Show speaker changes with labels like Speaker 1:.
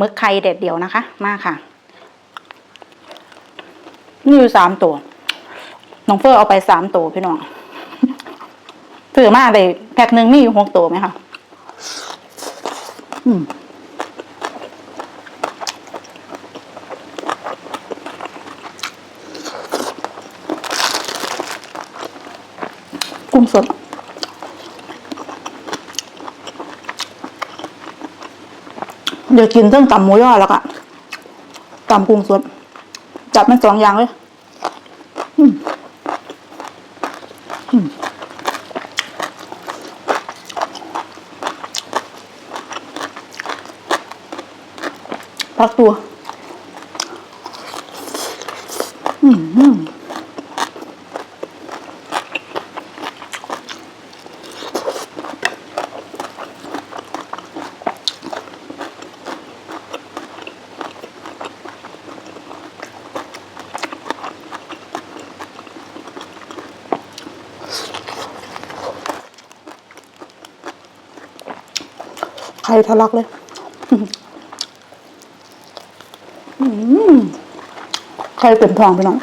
Speaker 1: มึกไข่เด็ดเดียวนะคะ มาค่ะมีอยู่สามตัว น้องเฟอร์เอาไปสามตัวพี่น้องถือมาเลยแพ็คหนึ่งมีอยู่หกตัวไหมคะอืมกุ้งสด เดี๋ยวกินเรื่องตำหมูยอแล้วก็ตำกุ้งสดจับมันสองอย่างเลยพักตัว อืม ไข่ทะลักเลยไข่เป็นทองไปน้อง